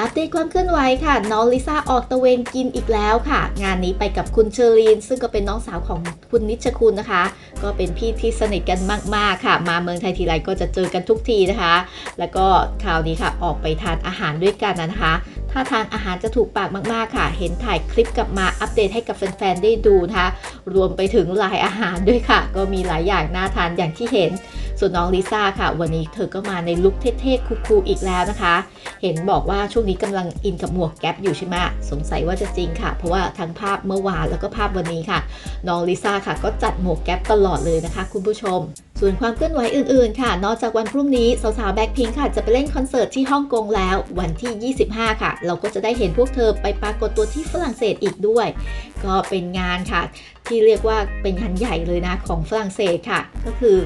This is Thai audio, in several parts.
อัปเดตความเคลื่อนไหวค่ะ น้องลิซ่าออกตะเวนกินอีกแล้วค่ะ งานนี้ไปกับคุณเชอรีน ซึ่งก็เป็นน้องสาวของคุณนิชคุณนะคะ ก็เป็นพี่ที่สนิทกันมาก ๆ ค่ะ มาเมืองไทยทีไรก็จะเจอกันทุกทีนะคะ แล้วก็คราวนี้ค่ะออกไปทานอาหารด้วยกันนะคะท่าทางอาหารจะถูกปากมาก ๆ ค่ะ เห็นถ่ายคลิปกลับมาอัปเดตให้กับแฟน ๆ ได้ดูนะคะ รวมไปถึงลายอาหารด้วยค่ะ ก็มีหลายอย่างน่าทานอย่างที่เห็น ส่วนน้องลิซ่าค่ะ วันนี้เธอก็มาในลุคเท่ๆคูลๆอีกแล้วนะคะ เห็นบอกว่าช่วงนี้กำลังอินกับหมวกแก๊ปอยู่ใช่ไหมสงสัยว่าจะจริงค่ะ เพราะว่าทั้งภาพเมื่อวานแล้วก็ภาพวันนี้ค่ะ น้องลิซ่าค่ะก็จัดหมวกแก๊ปตลอดเลยนะคะ คุณผู้ชม ส่วนความเคลื่อนไหวอื่นๆ ค่ะ นอกจากวันพรุ่งนี้สาวๆแบ็คพิงค่ะจะไปเล่นคอนเสิร์ตที่ฮ่องกงแล้ว วันที่ 25 ค่ะ เราก็จะได้เห็นพวกเธอไปปรากฏตัวที่ฝรั่งเศสอีกด้วย ก็เป็นงานค่ะ ที่เรียกว่าเป็นงานใหญ่เลยนะของฝรั่งเศสค่ะ ก็คือ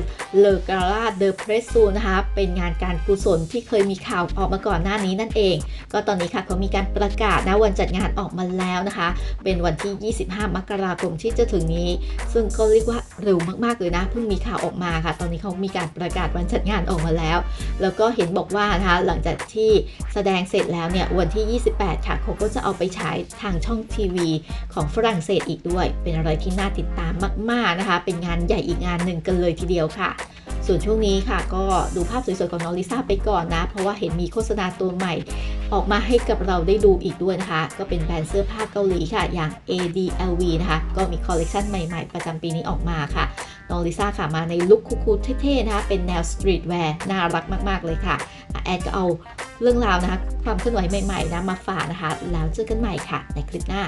Le Gala de p r e s s o นะคะเป็นงานการกุศลที่เคยมีข่าวออกมาก่อนหน้านี้นั่นเอง ก็ตอนนี้ค่ะเขามีการประกาศนะวันจัดงานออกมาแล้วนะคะ เป็นวันที่ 25 มกราคมที่จะถึงนี้ ซึ่งก็เรียกว่าเร็วมากๆเลยนะเพิ่งมีข่าวออกมาคะ ตอนนี้เขามีการประกาศวันจัดงานออกมาแล้ว แล้วก็เห็นบอกว่านะคะหลังจากที่แสดงเสร็จแล้วเนี่ยวันที่ 28 ค่ะเขาก็จะเอาไปฉายทางช่องทีวี ของฝรั่งเศสอีกด้วย เป็นอะไรที่น่าติดตามมาก ๆนะคะ เป็นงานใหญ่อีกงานหนึ่งกันเลยทีเดียวค่ะส่วนช่วงนี้ค่ะ ก็ดูภาพสวยๆของน้องลิซ่าไปก่อนนะ เพราะว่าเห็นมีโฆษณาตัวใหม่ ออกมาให้กับเราได้ดูอีกด้วยนะคะ ก็เป็นแบรนด์เสื้อผ้าเกาหลีค่ะ อย่าง ADLV นะคะ ก็มีคอลเลกชันใหม่ๆ ประจำปีนี้ออกมาค่ะ น้องลิซ่าค่ะมาในลุคคูลๆเท่ๆนะคะเป็นแนวสตรีทแวร์น่ารักมากๆเลยค่ะแอดก็เอาเรื่องราวนะคะความเคลื่อนไหวใหม่ๆนะมาฝากนะคะ แล้วเจอกันใหม่ค่ะ ในคลิปหน้า